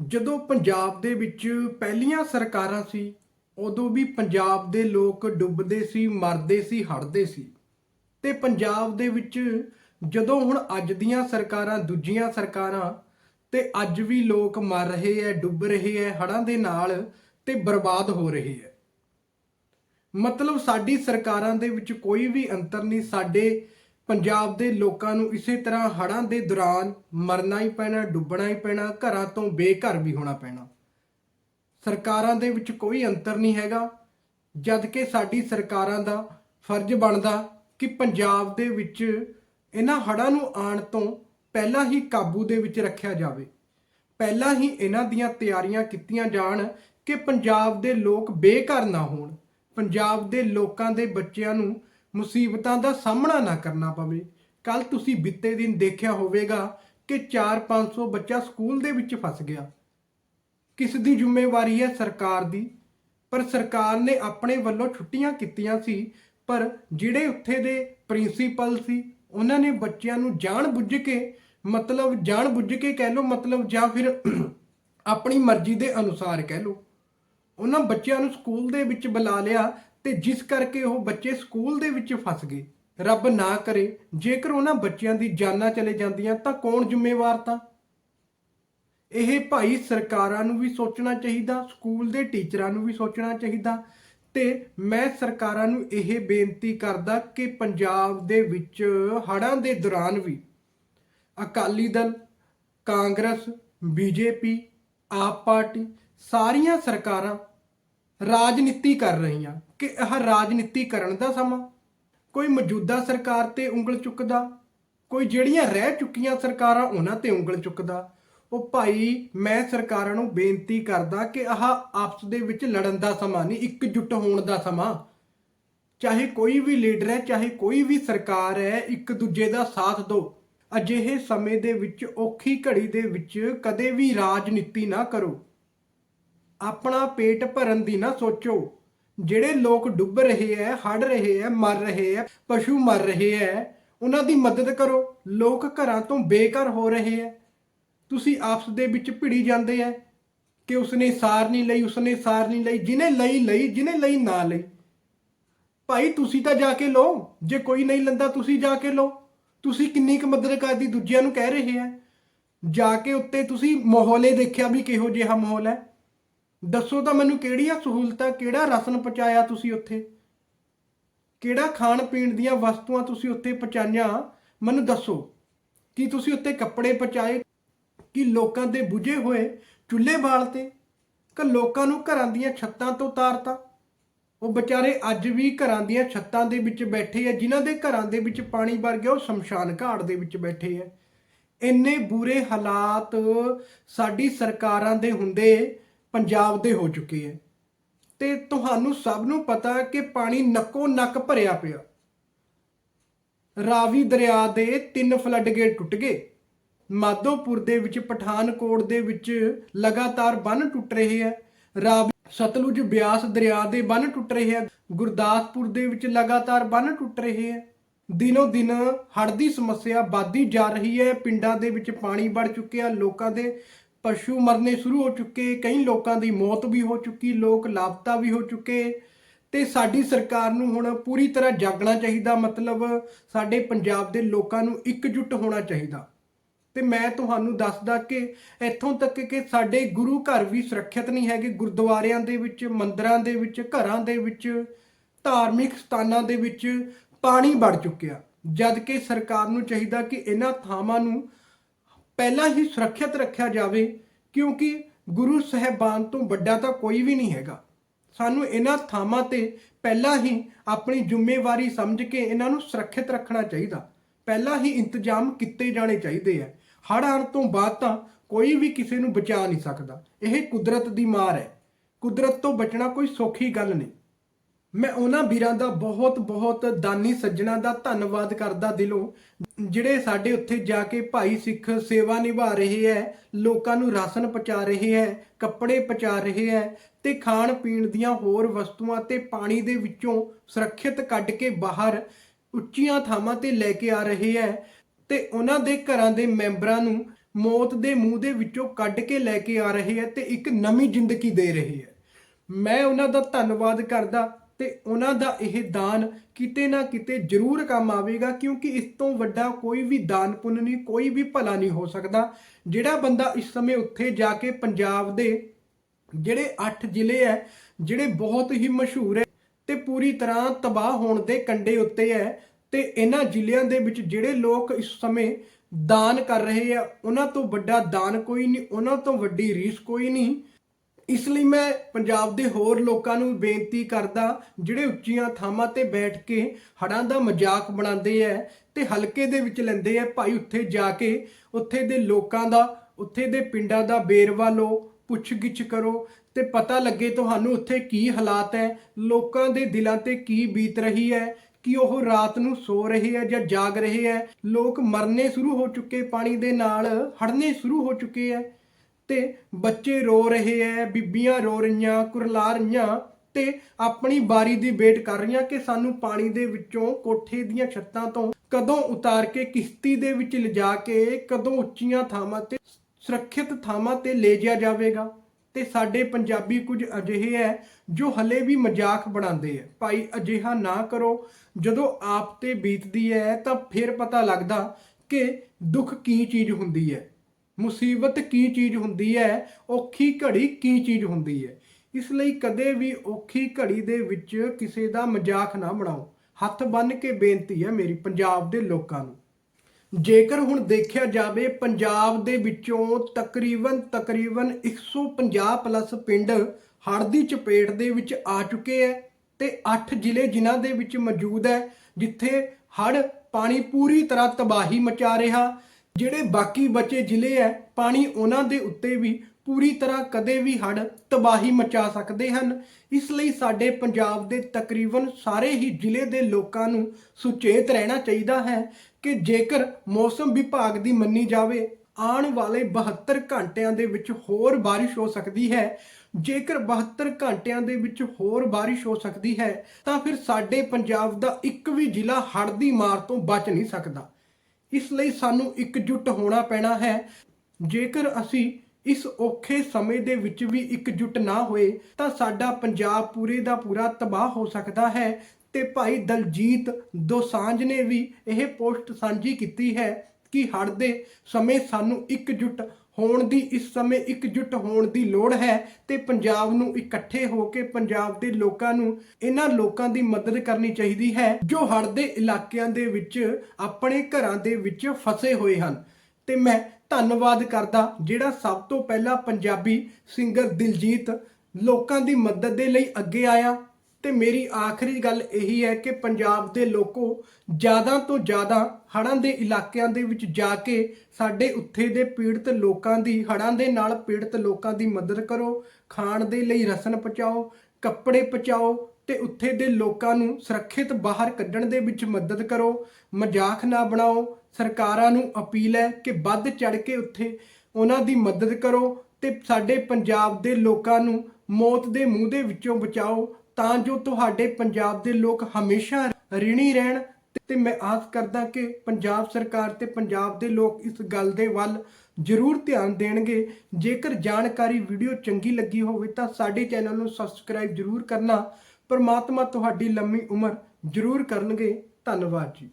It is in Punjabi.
ਜਦੋਂ ਪੰਜਾਬ ਦੇ ਵਿੱਚ ਪਹਿਲੀਆਂ ਸਰਕਾਰਾਂ ਸੀ, ਉਦੋਂ ਵੀ ਪੰਜਾਬ ਦੇ ਲੋਕ ਡੁੱਬਦੇ ਸੀ, ਮਰਦੇ ਸੀ ਹੜਦੇ ਸੀ। ਤੇ ਪੰਜਾਬ ਦੇ ਵਿੱਚ ਜਦੋਂ ਹੁਣ ਅੱਜ ਦੀਆਂ ਸਰਕਾਰਾਂ, ਦੂਜੀਆਂ ਸਰਕਾਰਾਂ, ਤੇ ਅੱਜ ਵੀ ਲੋਕ ਮਰ ਰਹੇ ਐ, ਡੁੱਬ ਰਹੇ ਐ ਹੜਾਂ ਦੇ ਨਾਲ ਤੇ ਬਰਬਾਦ ਹੋ ਰਹੇ ਐ। ਮਤਲਬ ਸਾਡੀ ਸਰਕਾਰਾਂ ਦੇ ਵਿੱਚ ਕੋਈ ਵੀ ਅੰਤਰ ਨਹੀਂ, ਸਾਡੇ ਪੰਜਾਬ ਦੇ ਲੋਕਾਂ ਨੂੰ ਇਸੇ ਤਰ੍ਹਾਂ ਹੜ੍ਹਾਂ ਦੇ ਦੌਰਾਨ ਮਰਨਾ ਹੀ ਪੈਣਾ, ਡੁੱਬਣਾ ਹੀ ਪੈਣਾ, ਘਰਾਂ ਤੋਂ ਬੇਘਰ ਵੀ ਹੋਣਾ ਪੈਣਾ। ਸਰਕਾਰਾਂ ਦੇ ਵਿੱਚ ਕੋਈ ਅੰਤਰ ਨਹੀਂ ਹੈਗਾ, ਜਦ ਕਿ ਸਾਡੀ ਸਰਕਾਰਾਂ ਦਾ ਫਰਜ਼ ਬਣਦਾ ਕਿ ਪੰਜਾਬ ਦੇ ਵਿੱਚ ਇਹਨਾਂ ਹੜ੍ਹਾਂ ਨੂੰ ਆਉਣ ਤੋਂ ਪਹਿਲਾਂ ਹੀ ਕਾਬੂ ਦੇ ਵਿੱਚ ਰੱਖਿਆ ਜਾਵੇ। ਪਹਿਲਾਂ ਹੀ ਇਹਨਾਂ ਦੀਆਂ ਤਿਆਰੀਆਂ ਕੀਤੀਆਂ ਜਾਣ ਕਿ ਪੰਜਾਬ ਦੇ ਲੋਕ ਬੇਘਰ ਨਾ ਹੋਣ। ਪੰਜਾਬ ਦੇ ਲੋਕਾਂ ਦੇ ਬੱਚਿਆਂ ਨੂੰ ਮੁਸੀਬਤਾਂ ਦਾ ਸਾਹਮਣਾ ਨਾ ਕਰਨਾ ਪਵੇ। ਕੱਲ ਤੁਸੀਂ ਬਿੱਤੇ ਦਿਨ ਦੇਖਿਆ ਹੋਵੇਗਾ ਕਿ 4-500 ਬੱਚਾ ਸਕੂਲ ਦੇ ਵਿੱਚ ਫਸ ਗਿਆ। ਕਿਸ ਦੀ ਜ਼ਿੰਮੇਵਾਰੀ ਹੈ ਸਰਕਾਰ ਦੀ? ਪਰ ਸਰਕਾਰ ਨੇ ਆਪਣੇ ਵੱਲੋਂ ਛੁੱਟੀਆਂ ਕੀਤੀਆਂ ਸੀ, ਪਰ ਜਿਹੜੇ ਉੱਥੇ ਦੇ ਪ੍ਰਿੰਸੀਪਲ ਸੀ, ਉਹਨਾਂ ਨੇ ਬੱਚਿਆਂ ਨੂੰ ਜਾਣ ਬੁੱਝ ਕੇ, ਮਤਲਬ ਜਾਣ ਬੁੱਝ ਕੇ ਕਹਿ ਲਓ, ਮਤਲਬ ਜਾਂ ਫਿਰ ਆਪਣੀ ਮਰਜ਼ੀ ਦੇ ਅਨੁਸਾਰ ਕਹਿ ਲਓ, ਉਹਨਾਂ ਬੱਚਿਆਂ ਨੂੰ ਸਕੂਲ ਦੇ ਵਿੱਚ ਬੁਲਾ ਲਿਆ ਤੇ ਜਿਸ ਕਰਕੇ ਉਹ ਬੱਚੇ ਸਕੂਲ ਦੇ ਵਿੱਚ ਫਸ ਗਏ। ਰੱਬ ਨਾ ਕਰੇ, ਜੇਕਰ ਉਹਨਾਂ ਬੱਚਿਆਂ ਦੀ ਜਾਨਾਂ ਚਲੇ ਜਾਂਦੀਆਂ ਤਾਂ ਕੌਣ ਜ਼ਿੰਮੇਵਾਰ ਤਾਂ? ਇਹ ਭਾਈ ਸਰਕਾਰਾਂ ਨੂੰ ਵੀ ਸੋਚਣਾ ਚਾਹੀਦਾ, ਸਕੂਲ ਦੇ ਟੀਚਰਾਂ ਨੂੰ ਵੀ ਸੋਚਣਾ ਚਾਹੀਦਾ ਤੇ ਮੈਂ ਸਰਕਾਰਾਂ ਨੂੰ ਇਹ ਬੇਨਤੀ ਕਰਦਾ ਕਿ ਪੰਜਾਬ ਦੇ ਵਿੱਚ ਹੜ੍ਹਾਂ ਦੇ ਦੌਰਾਨ ਵੀ ਅਕਾਲੀ ਦਲ, ਕਾਂਗਰਸ, ਬੀਜੇਪੀ, ਆਪ ਪਾਰਟੀ ਸਾਰੀਆਂ ਸਰਕਾਰਾਂ ਰਾਜਨੀਤੀ ਕਰ ਰਹੀਆਂ ਕਿ ਇਹ ਰਾਜਨੀਤੀ ਕਰਨ ਦਾ ਸਮਾਂ, ਕੋਈ ਮੌਜੂਦਾ ਸਰਕਾਰ ਤੇ ਉਂਗਲ ਚੁੱਕਦਾ, ਕੋਈ ਜਿਹੜੀਆਂ ਰਹਿ ਚੁੱਕੀਆਂ ਸਰਕਾਰਾਂ ਉਹਨਾਂ ਤੇ ਉਂਗਲ ਚੁੱਕਦਾ, ਉਹ ਭਾਈ ਮੈਂ ਸਰਕਾਰਾਂ ਨੂੰ ਬੇਨਤੀ ਕਰਦਾ ਕਿ ਆਹ ਆਪਸ ਦੇ ਵਿੱਚ ਲੜਨ ਦਾ ਸਮਾਂ ਨਹੀਂ, ਇਕਜੁੱਟ ਹੋਣ ਦਾ ਸਮਾਂ। ਚਾਹੇ ਕੋਈ ਵੀ ਲੀਡਰ ਹੈ, ਚਾਹੇ ਕੋਈ ਵੀ ਸਰਕਾਰ ਹੈ, ਇੱਕ ਦੂਜੇ ਦਾ ਸਾਥ ਦਿਓ। ਅਜਿਹੇ ਸਮੇਂ ਦੇ ਵਿੱਚ ਔਖੀ ਘੜੀ ਦੇ ਵਿੱਚ ਕਦੇ ਵੀ ਰਾਜਨੀਤੀ ਨਾ ਕਰੋ। ਆਪਣਾ ਪੇਟ ਭਰਨ ਦੀ ਨਾ ਸੋਚੋ। ਜਿਹੜੇ ਲੋਕ ਡੁੱਬ ਰਹੇ ਐ ਹੜ ਰਹੇ ਐ, ਮਰ ਰਹੇ ਐ, ਪਸ਼ੂ ਮਰ ਰਹੇ ਐ, ਉਹਨਾਂ ਦੀ ਮਦਦ ਕਰੋ। ਲੋਕ ਘਰਾਂ ਤੋਂ ਬੇਘਰ ਹੋ ਰਹੇ ਐ। ਤੁਸੀਂ ਆਪਸ ਦੇ ਵਿੱਚ ਭਿੜੀ ਜਾਂਦੇ ਐ ਕਿ ਉਸਨੇ ਸਾਰ ਨਹੀਂ ਲਈ, ਉਸਨੇ ਸਾਰ ਨਹੀਂ ਲਈ ਜਿਹਨੇ ਲਈ ਲਈ ਜਿਹਨੇ ਲਈ ਨਾ ਲਈ। ਭਾਈ, ਤੁਸੀਂ ਤਾਂ ਜਾ ਕੇ ਲਓ। ਜੇ ਕੋਈ ਨਹੀਂ ਲੰਦਾ, ਤੁਸੀਂ ਜਾ ਕੇ ਲਓ। ਤੁਸੀਂ ਕਿੰਨੀ ਕੁ ਮਦਦ ਕਰਦੀ, ਦੂਜਿਆਂ ਨੂੰ ਕਹਿ ਰਹੇ ਐ। ਜਾ ਕੇ ਉੱਤੇ ਤੁਸੀਂ ਮਾਹੌਲੇ ਦੇਖਿਆ ਵੀ ਕਿਹੋ ਜਿਹਾ ਮਾਹੌਲ ਹੈ ਦੱਸੋ ਤਾਂ ਮੈਨੂੰ ਕਿਹੜੀਆਂ ਸਹੂਲਤਾਂ, ਕਿਹੜਾ ਰਸਨ ਪਹੁੰਚਾਇਆ ਤੁਸੀਂ ਉੱਥੇ? ਕਿਹੜਾ ਖਾਣ ਪੀਣ ਦੀਆਂ ਵਸਤੂਆਂ ਤੁਸੀਂ ਉੱਥੇ ਪਹੁੰਚਾਈਆਂ? ਮੈਨੂੰ ਦੱਸੋ, ਕੀ ਤੁਸੀਂ ਉੱਤੇ ਕੱਪੜੇ ਪਹੁੰਚਾਏ? ਕਿ ਲੋਕਾਂ ਦੇ ਬੁਝੇ ਹੋਏ ਚੁੱਲ੍ਹੇ ਬਾਲਤੇ? ਕਿ ਲੋਕਾਂ ਨੂੰ ਘਰਾਂ ਦੀਆਂ ਛੱਤਾਂ ਤੋਂ ਉਤਾਰਤਾ? ਉਹ ਵਿਚਾਰੇ ਅੱਜ ਵੀ ਘਰਾਂ ਦੀਆਂ ਛੱਤਾਂ ਦੇ ਵਿੱਚ ਬੈਠੇ ਆ, ਜਿਨ੍ਹਾਂ ਦੇ ਘਰਾਂ ਦੇ ਵਿੱਚ ਪਾਣੀ ਵਰ ਗਿਆ ਉਹ ਸ਼ਮਸ਼ਾਨ ਘਾਟ ਦੇ ਵਿੱਚ ਬੈਠੇ ਆ। ਇੰਨੇ ਬੁਰੇ ਹਾਲਾਤ ਸਾਡੀ ਸਰਕਾਰਾਂ ਦੇ ਹੁੰਦੇ ਪੰਜਾਬ ਦੇ ਹੋ ਚੁੱਕੇ ਹੈ। ਤੇ ਤੁਹਾਨੂੰ ਸਭ ਨੂੰ ਪਤਾ ਕਿ ਪਾਣੀ ਨੱਕੋ ਨੱਕ ਭਰਿਆ ਪਿਆ। ਰਾਵੀ ਦਰਿਆ ਦੇ ਤਿੰਨ ਫਲੱਡ ਗੇਟ ਟੁੱਟ ਗਏ। ਮਾਧੋਪੁਰ ਦੇ ਵਿੱਚ, ਪਠਾਨਕੋਟ ਦੇ ਵਿੱਚ ਲਗਾਤਾਰ ਬੰਨ ਟੁੱਟ ਰਹੇ ਹੈ। ਰਾਵੀ ਸਤਲੁਜ ਬਿਆਸ ਦਰਿਆ ਦੇ ਬੰਨ ਟੁੱਟ ਰਹੇ ਹੈ। ਗੁਰਦਾਸਪੁਰ ਦੇ ਵਿੱਚ ਲਗਾਤਾਰ ਬੰਨ ਟੁੱਟ ਰਹੇ ਹੈ। ਦਿਨੋ ਦਿਨ ਹੜ੍ਹ ਦੀ ਸਮੱਸਿਆ ਵੱਧਦੀ ਜਾ ਰਹੀ ਹੈ। ਪਿੰਡਾਂ ਦੇ ਵਿੱਚ ਪਾਣੀ ਵੜ ਚੁੱਕਿਆ। ਲੋਕਾਂ ਦੇ ਪਸ਼ੂ ਮਰਨੇ ਸ਼ੁਰੂ ਹੋ ਚੁੱਕੇ, ਕਈ ਲੋਕਾਂ ਦੀ ਮੌਤ ਵੀ ਹੋ ਚੁੱਕੀ, ਲੋਕ ਲਾਪਤਾ ਵੀ ਹੋ ਚੁੱਕੇ। ਤੇ ਸਾਡੀ ਸਰਕਾਰ ਨੂੰ ਹੁਣ ਪੂਰੀ ਤਰ੍ਹਾਂ ਜਾਗਣਾ ਚਾਹੀਦਾ, ਮਤਲਬ ਸਾਡੇ ਪੰਜਾਬ ਦੇ ਲੋਕਾਂ ਨੂੰ ਇਕਜੁੱਟ ਹੋਣਾ ਚਾਹੀਦਾ। ਤੇ ਮੈਂ ਤੁਹਾਨੂੰ ਦੱਸਦਾ ਕਿ ਇੱਥੋਂ ਤੱਕ ਕਿ ਸਾਡੇ ਗੁਰੂ ਘਰ ਵੀ ਸੁਰੱਖਿਅਤ ਨਹੀਂ ਹੈਗੇ, ਗੁਰਦੁਆਰਿਆਂ ਦੇ ਵਿੱਚ, ਮੰਦਰਾਂ ਦੇ ਵਿੱਚ, ਘਰਾਂ ਦੇ ਵਿੱਚ, ਧਾਰਮਿਕ ਸਥਾਨਾਂ ਦੇ ਵਿੱਚ ਪਾਣੀ ਵੜ ਚੁੱਕਿਆ। ਜਦ ਕਿ ਸਰਕਾਰ ਨੂੰ ਚਾਹੀਦਾ ਕਿ ਇਹਨਾਂ ਥਾਵਾਂ ਨੂੰ ਪਹਿਲਾਂ ਹੀ ਸੁਰੱਖਿਅਤ ਰੱਖਿਆ ਜਾਵੇ, ਕਿਉਂਕਿ ਗੁਰੂ ਸਾਹਿਬਾਨ ਤੋਂ ਵੱਡਾ ਤਾਂ ਕੋਈ ਵੀ ਨਹੀਂ ਹੈਗਾ। ਸਾਨੂੰ ਇਹਨਾਂ ਥਾਵਾਂ ਤੇ ਪਹਿਲਾਂ ਹੀ ਆਪਣੀ ਜ਼ਿੰਮੇਵਾਰੀ ਸਮਝ ਕੇ ਇਹਨਾਂ ਨੂੰ ਸੁਰੱਖਿਅਤ ਰੱਖਣਾ ਚਾਹੀਦਾ। ਪਹਿਲਾਂ ਹੀ ਇੰਤਜ਼ਾਮ ਕੀਤੇ ਜਾਣੇ ਚਾਹੀਦੇ ਆ। ਹੜ੍ਹ ਆਉਣ ਤੋਂ ਬਾਅਦ ਤਾਂ ਕੋਈ ਵੀ ਕਿਸੇ ਨੂੰ ਬਚਾ ਨਹੀਂ ਸਕਦਾ। ਇਹ ਕੁਦਰਤ ਦੀ ਮਾਰ ਹੈ। ਕੁਦਰਤ ਤੋਂ ਬਚਣਾ ਕੋਈ ਸੌਖੀ ਗੱਲ ਨਹੀਂ। ਮੈਂ ਉਹਨਾਂ ਵੀਰਾਂ ਦਾ ਬਹੁਤ ਬਹੁਤ ਦਾਨੀ ਸੱਜਣਾ ਦਾ ਧੰਨਵਾਦ ਕਰਦਾ ਦਿਲੋਂ, ਜਿਹੜੇ ਸਾਡੇ ਉੱਥੇ ਜਾ ਕੇ ਭਾਈ ਸਿੱਖ ਸੇਵਾ ਨਿਭਾ ਰਹੇ ਹੈ, ਲੋਕਾਂ ਨੂੰ ਰਾਸ਼ਨ ਪਹੁੰਚਾ ਰਹੇ ਹੈ, ਕੱਪੜੇ ਪਹੁੰਚਾ ਰਹੇ ਹੈ ਤੇ ਖਾਣ ਪੀਣ ਦੀਆਂ ਹੋਰ ਵਸਤੂਆਂ ਤੇ ਪਾਣੀ ਦੇ ਵਿੱਚੋਂ ਸੁਰੱਖਿਅਤ ਕੱਢ ਕੇ ਬਾਹਰ ਉੱਚੀਆਂ ਥਾਵਾਂ ਤੇ ਲੈ ਕੇ ਆ ਰਹੇ ਹੈ ਤੇ ਉਹਨਾਂ ਦੇ ਘਰਾਂ ਦੇ ਮੈਂਬਰਾਂ ਨੂੰ ਮੌਤ ਦੇ ਮੂੰਹ ਦੇ ਵਿੱਚੋਂ ਕੱਢ ਕੇ ਲੈ ਕੇ ਆ ਰਹੇ ਹੈ ਤੇ ਇੱਕ ਨਵੀਂ ਜ਼ਿੰਦਗੀ ਦੇ ਰਹੇ ਹੈ। ਮੈਂ ਉਹਨਾਂ ਦਾ ਧੰਨਵਾਦ ਕਰਦਾ ਤੇ ਉਹਨਾਂ ਦਾ ਇਹ ਦਾਨ ਕਿਤੇ ਨਾ ਕਿਤੇ ਜ਼ਰੂਰ ਕੰਮ ਆਵੇਗਾ, ਕਿਉਂਕਿ ਇਸ ਤੋਂ ਵੱਡਾ ਕੋਈ ਵੀ ਦਾਨ ਪੁੰਨ ਨਹੀਂ, ਕੋਈ ਵੀ ਭਲਾ ਨਹੀਂ ਹੋ ਸਕਦਾ। ਜਿਹੜਾ ਬੰਦਾ ਇਸ ਸਮੇਂ ਉੱਥੇ ਜਾ ਕੇ ਪੰਜਾਬ ਦੇ ਜਿਹੜੇ 8 ਜ਼ਿਲ੍ਹੇ ਹੈ ਜਿਹੜੇ ਬਹੁਤ ਹੀ ਮਸ਼ਹੂਰ ਹੈ ਤੇ ਪੂਰੀ ਤਰ੍ਹਾਂ ਤਬਾਹ ਹੋਣ ਦੇ ਕੰਡੇ ਉੱਤੇ ਹੈ ਤੇ ਇਹਨਾਂ ਜ਼ਿਲ੍ਹਿਆਂ ਦੇ ਵਿੱਚ ਜਿਹੜੇ ਲੋਕ ਇਸ ਸਮੇਂ ਦਾਨ ਕਰ ਰਹੇ ਆ, ਉਹਨਾਂ ਤੋਂ ਵੱਡਾ ਦਾਨ ਕੋਈ ਨਹੀਂ, ਉਹਨਾਂ ਤੋਂ ਵੱਡੀ ਰੀਸ ਕੋਈ ਨਹੀਂ। ਇਸ ਲਈ ਮੈਂ ਪੰਜਾਬ ਦੇ ਹੋਰ ਲੋਕਾਂ ਨੂੰ ਬੇਨਤੀ ਕਰਦਾ, ਜਿਹੜੇ ਉੱਚੀਆਂ ਥਾਵਾਂ ਤੇ ਬੈਠ ਕੇ ਹੜਾਂ ਦਾ ਮਜ਼ਾਕ ਬਣਾਉਂਦੇ ਐ ਤੇ ਹਲਕੇ ਦੇ ਵਿੱਚ ਲੈਂਦੇ ਐ, ਭਾਈ ਉੱਥੇ ਜਾ ਕੇ ਉੱਥੇ ਦੇ ਲੋਕਾਂ ਦਾ, ਉੱਥੇ ਦੇ ਪਿੰਡਾਂ ਦਾ ਬੇਰਵਾ ਲਓ, ਪੁੱਛਗਿੱਛ ਕਰੋ ਤੇ ਪਤਾ ਲੱਗੇ ਤੁਹਾਨੂੰ ਉੱਥੇ ਕੀ ਹਾਲਾਤ ਹੈ ਲੋਕਾਂ ਦੇ ਦਿਲਾਂ ਤੇ ਕੀ ਬੀਤ ਰਹੀ ਹੈ ਕਿ ਉਹ ਰਾਤ ਨੂੰ ਸੋ ਰਹੇ ਹੈ ਜਾਂ ਜਾਗ ਰਹੇ ਹੈ ਲੋਕ ਮਰਨੇ ਸ਼ੁਰੂ ਹੋ ਚੁੱਕੇ ਪਾਣੀ ਦੇ ਨਾਲ ਹੜਨੇ ਸ਼ੁਰੂ ਹੋ ਚੁੱਕੇ ਹੈ ਤੇ ਬੱਚੇ ਰੋ ਰਹੇ ਐ, ਬੀਬੀਆਂ ਰੋ ਰਹੀਆਂ, ਕੁਰਲਾ ਰਹੀਆਂ ਤੇ ਆਪਣੀ ਬਾਰੀ ਦੀ ਵੇਟ ਕਰ ਰਹੀਆਂ ਕਿ ਸਾਨੂੰ ਪਾਣੀ ਦੇ ਵਿੱਚੋਂ ਕੋਠੇ ਦੀਆਂ ਛੱਤਾਂ ਤੋਂ ਕਦੋਂ ਉਤਾਰ ਕੇ ਕਿਸ਼ਤੀ ਦੇ ਵਿੱਚ ਲਿਜਾ ਕੇ ਕਦੋਂ ਉੱਚੀਆਂ ਥਾਵਾਂ ਤੇ, ਸੁਰੱਖਿਅਤ ਥਾਵਾਂ ਤੇ ਲੈ ਜਾਇਆ ਜਾਵੇਗਾ। ਤੇ ਸਾਡੇ ਪੰਜਾਬੀ ਕੁਝ ਅਜਿਹੇ ਹੈ ਜੋ ਹਲੇ ਵੀ ਮਜ਼ਾਕ ਬਣਾਉਂਦੇ ਹੈ ਭਾਈ, ਅਜਿਹਾ ਨਾ ਕਰੋ। ਜਦੋਂ ਆਪ ਤੇ ਬੀਤਦੀ ਹੈ ਤਾਂ ਫਿਰ ਪਤਾ ਲੱਗਦਾ ਕਿ ਦੁੱਖ ਕੀ ਚੀਜ਼ ਹੁੰਦੀ ਹੈ ਮੁਸੀਬਤ ਕੀ ਚੀਜ਼ ਹੁੰਦੀ ਹੈ, ਔਖੀ ਘੜੀ ਕੀ ਚੀਜ਼ ਹੁੰਦੀ ਹੈ। ਇਸ ਲਈ ਕਦੇ ਵੀ ਔਖੀ ਘੜੀ ਦੇ ਵਿੱਚ ਕਿਸੇ ਦਾ ਮਜ਼ਾਕ ਨਾ ਬਣਾਓ। ਹੱਥ ਬੰਨ ਕੇ ਬੇਨਤੀ ਹੈ ਮੇਰੀ ਪੰਜਾਬ ਦੇ ਲੋਕਾਂ ਨੂੰ। ਜੇਕਰ ਹੁਣ ਦੇਖਿਆ ਜਾਵੇ, ਪੰਜਾਬ ਦੇ ਵਿੱਚੋਂ ਤਕਰੀਬਨ ਤਕਰੀਬਨ 150 ਪਲੱਸ ਪਿੰਡ ਹੜ੍ਹ ਦੀ ਚਪੇਟ ਦੇ ਵਿੱਚ ਆ ਚੁੱਕੇ ਹੈ ਤੇ 8 ਜ਼ਿਲ੍ਹੇ ਜਿਨ੍ਹਾਂ ਦੇ ਵਿੱਚ ਮੌਜੂਦ ਹੈ, ਜਿੱਥੇ ਹੜ੍ਹ ਪਾਣੀ ਪੂਰੀ ਤਰ੍ਹਾਂ ਤਬਾਹੀ ਮਚਾ ਰਿਹਾ ਜਿਹੜੇ ਬਾਕੀ ਬਚੇ ਜ਼ਿਲ੍ਹੇ ਹੈ ਪਾਣੀ ਉਹਨਾਂ ਦੇ ਉੱਤੇ ਵੀ ਪੂਰੀ ਤਰ੍ਹਾਂ ਕਦੇ ਵੀ ਹੜ੍ਹ ਤਬਾਹੀ ਮਚਾ ਸਕਦੇ ਹਨ। ਇਸ ਲਈ ਸਾਡੇ ਪੰਜਾਬ ਦੇ ਤਕਰੀਬਨ ਸਾਰੇ ਹੀ ਜ਼ਿਲ੍ਹੇ ਦੇ ਲੋਕਾਂ ਨੂੰ ਸੁਚੇਤ ਰਹਿਣਾ ਚਾਹੀਦਾ ਹੈ ਕਿ ਜੇਕਰ ਮੌਸਮ ਵਿਭਾਗ ਦੀ ਮੰਨੀ ਜਾਵੇ, ਆਉਣ ਵਾਲੇ 72 ਘੰਟਿਆਂ ਦੇ ਵਿੱਚ ਹੋਰ ਬਾਰਿਸ਼ ਹੋ ਸਕਦੀ ਹੈ। ਜੇਕਰ 72 ਘੰਟਿਆਂ ਦੇ ਵਿੱਚ ਹੋਰ ਬਾਰਿਸ਼ ਹੋ ਸਕਦੀ ਹੈ, ਤਾਂ ਫਿਰ ਸਾਡੇ ਪੰਜਾਬ ਦਾ ਇੱਕ ਵੀ ਜ਼ਿਲ੍ਹਾ ਹੜ੍ਹ ਦੀ ਮਾਰ ਤੋਂ ਬਚ ਨਹੀਂ ਸਕਦਾ। ਇਸ ਲਈ ਸਾਨੂੰ ਇਕਜੁੱਟ ਹੋਣਾ ਪੈਣਾ ਹੈ। ਜੇਕਰ ਅਸੀਂ ਇਸ ਔਖੇ ਸਮੇਂ ਦੇ ਵਿੱਚ ਵੀ ਇਕਜੁੱਟ ਨਾ ਹੋਏ, ਤਾਂ ਸਾਡਾ ਪੰਜਾਬ ਪੂਰੇ ਦਾ ਪੂਰਾ ਤਬਾਹ ਹੋ ਸਕਦਾ ਹੈ ਤੇ ਭਾਈ ਦਲਜੀਤ ਦੋਸਾਂਝ ਨੇ ਵੀ ਇਹ ਪੋਸਟ ਸਾਂਝੀ ਕੀਤੀ ਹੈ ਕਿ ਹੜ੍ਹ ਦੇ ਸਮੇਂ ਸਾਨੂੰ ਇਕਜੁੱਟ ਹੋਣ ਦੀ ਇਸ ਸਮੇਂ ਇਕਜੁੱਟ ਹੋਣ ਦੀ ਲੋੜ ਹੈ ਤੇ ਪੰਜਾਬ ਨੂੰ ਇਕੱਠੇ ਹੋ ਕੇ ਪੰਜਾਬ ਦੇ ਲੋਕਾਂ ਨੂੰ ਇਹਨਾਂ ਲੋਕਾਂ ਦੀ ਮਦਦ ਕਰਨੀ ਚਾਹੀਦੀ ਹੈ ਜੋ ਹੜ੍ਹ ਦੇ ਇਲਾਕਿਆਂ ਦੇ ਵਿੱਚ, ਆਪਣੇ ਘਰਾਂ ਦੇ ਵਿੱਚ ਫਸੇ ਹੋਏ ਹਨ। ਤੇ ਮੈਂ ਧੰਨਵਾਦ ਕਰਦਾ ਜਿਹੜਾ ਸਭ ਤੋਂ ਪਹਿਲਾਂ ਪੰਜਾਬੀ ਸਿੰਗਰ ਦਿਲਜੀਤ ਲੋਕਾਂ ਦੀ ਮਦਦ ਦੇ ਲਈ ਅੱਗੇ ਆਇਆ। ਤੇ ਮੇਰੀ ਆਖਰੀ ਗੱਲ ਇਹੀ ਹੈ ਕਿ ਪੰਜਾਬ ਦੇ ਲੋਕੋ ਜ਼ਿਆਦਾ ਤੋਂ ਜ਼ਿਆਦਾ ਹੜ੍ਹਾਂ ਦੇ ਇਲਾਕਿਆਂ ਦੇ ਵਿੱਚ ਜਾ ਕੇ ਸਾਡੇ ਉੱਥੇ ਦੇ ਪੀੜਤ ਲੋਕਾਂ ਦੀ, ਹੜ੍ਹਾਂ ਦੇ ਨਾਲ ਪੀੜਤ ਲੋਕਾਂ ਦੀ ਮਦਦ ਕਰੋ, ਖਾਣ ਦੇ ਲਈ ਰਸਨ ਪਹੁੰਚਾਓ, ਕੱਪੜੇ ਪਹੁੰਚਾਓ ਤੇ ਉੱਥੇ ਦੇ ਲੋਕਾਂ ਨੂੰ ਸੁਰੱਖਿਅਤ ਬਾਹਰ ਕੱਢਣ ਦੇ ਵਿੱਚ ਮਦਦ ਕਰੋ, ਮਜ਼ਾਕ ਨਾ ਬਣਾਓ। ਸਰਕਾਰਾਂ ਨੂੰ ਅਪੀਲ ਹੈ ਕਿ ਵੱਧ ਚੜ ਕੇ ਉੱਥੇ ਉਹਨਾਂ ਦੀ ਮਦਦ ਕਰੋ ਤੇ ਸਾਡੇ ਪੰਜਾਬ ਦੇ ਲੋਕਾਂ ਨੂੰ ਮੌਤ ਦੇ ਮੂੰਹ ਦੇ ਵਿੱਚੋਂ ਬਚਾਓ ਤਾਂ ਜੋ ਤੁਹਾਡੇ ਪੰਜਾਬ ਦੇ ਲੋਕ ਹਮੇਸ਼ਾ ਰਿਣੀ ਰਹਿਣ ਤੇ ਮੈਂ ਆਸ ਕਰਦਾ ਕਿ ਪੰਜਾਬ ਸਰਕਾਰ ਤੇ ਪੰਜਾਬ ਦੇ ਲੋਕ ਇਸ ਗੱਲ ਦੇ ਵੱਲ ਜ਼ਰੂਰ ਧਿਆਨ ਦੇਣਗੇ। ਜੇਕਰ ਜਾਣਕਾਰੀ ਵੀਡੀਓ ਚੰਗੀ ਲੱਗੀ ਹੋਵੇ ਤਾਂ ਸਾਡੇ ਚੈਨਲ ਨੂੰ ਸਬਸਕ੍ਰਾਈਬ ਜ਼ਰੂਰ ਕਰਨਾ। ਪਰਮਾਤਮਾ ਤੁਹਾਡੀ ਲੰਮੀ ਉਮਰ ਜ਼ਰੂਰ ਕਰਨਗੇ। ਧੰਨਵਾਦ ਜੀ।